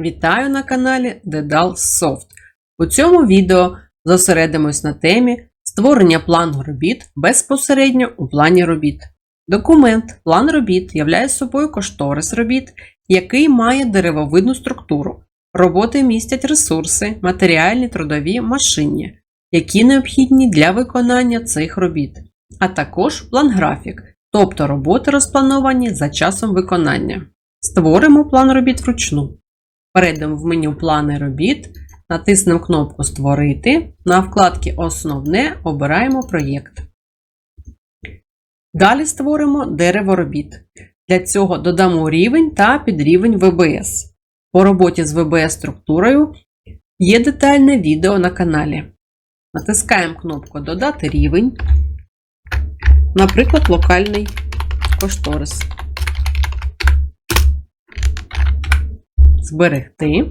Вітаю на каналі Dedal Soft. У цьому відео зосередимось на темі створення плану робіт безпосередньо у плані робіт. Документ план робіт являє собою кошторис робіт, який має деревовидну структуру. Роботи містять ресурси, матеріальні, трудові, машинні, які необхідні для виконання цих робіт, а також план-графік, тобто роботи розплановані за часом виконання. Створимо план робіт вручну. Перейдемо в меню Плани робіт, натиснемо кнопку Створити. На вкладці Основне обираємо проєкт. Далі створимо дерево робіт. Для цього додамо рівень та підрівень ВБС. По роботі з ВБС структурою є детальне відео на каналі. Натискаємо кнопку Додати рівень, наприклад, локальний кошторис. Зберегти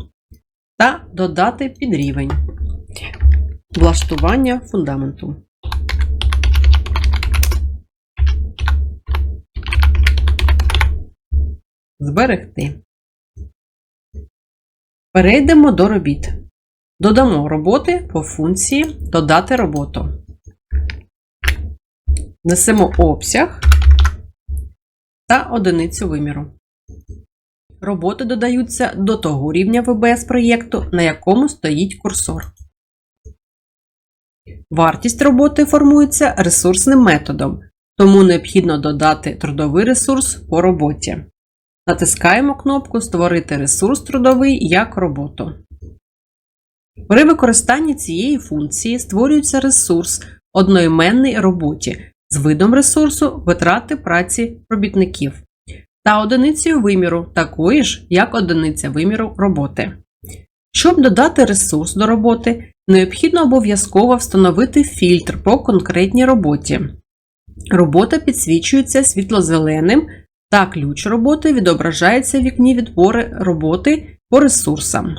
та додати підрівень влаштування фундаменту. Зберегти. Перейдемо до робіт. Додамо роботи по функції Додати роботу. Несемо обсяг та одиницю виміру. Роботи додаються до того рівня ВБС проєкту, на якому стоїть курсор. Вартість роботи формується ресурсним методом, тому необхідно додати трудовий ресурс по роботі. Натискаємо кнопку Створити ресурс трудовий як роботу. При використанні цієї функції створюється ресурс одноіменний роботі з видом ресурсу витрати праці робітників та одиницею виміру, такої ж, як одиниця виміру роботи. Щоб додати ресурс до роботи, необхідно обов'язково встановити фільтр по конкретній роботі. Робота підсвічується світло-зеленим та ключ роботи відображається в вікні відбору роботи по ресурсам.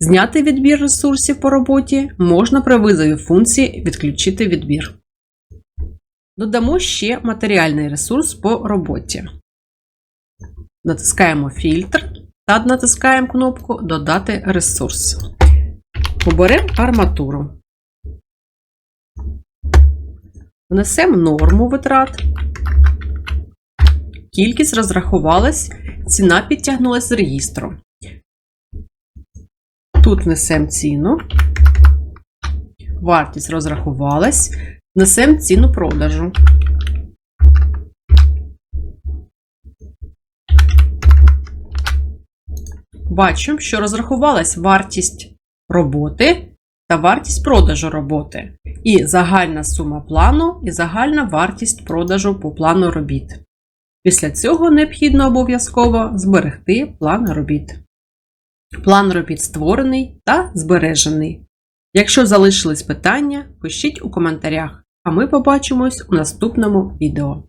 Зняти відбір ресурсів по роботі можна при визові функції Відключити відбір. Додамо ще матеріальний ресурс по роботі. Натискаємо фільтр та натискаємо кнопку Додати ресурс. Оберемо арматуру. Внесемо норму витрат. Кількість розрахувалась, ціна підтягнулася з реєстру. Тут внесемо ціну. Вартість розрахувалась. Внесемо ціну продажу. Бачимо, що розрахувалась вартість роботи та вартість продажу роботи. І загальна сума плану, і загальна вартість продажу по плану робіт. Після цього необхідно обов'язково зберегти план робіт. План робіт створений та збережений. Якщо залишились питання, пишіть у коментарях, а ми побачимось у наступному відео.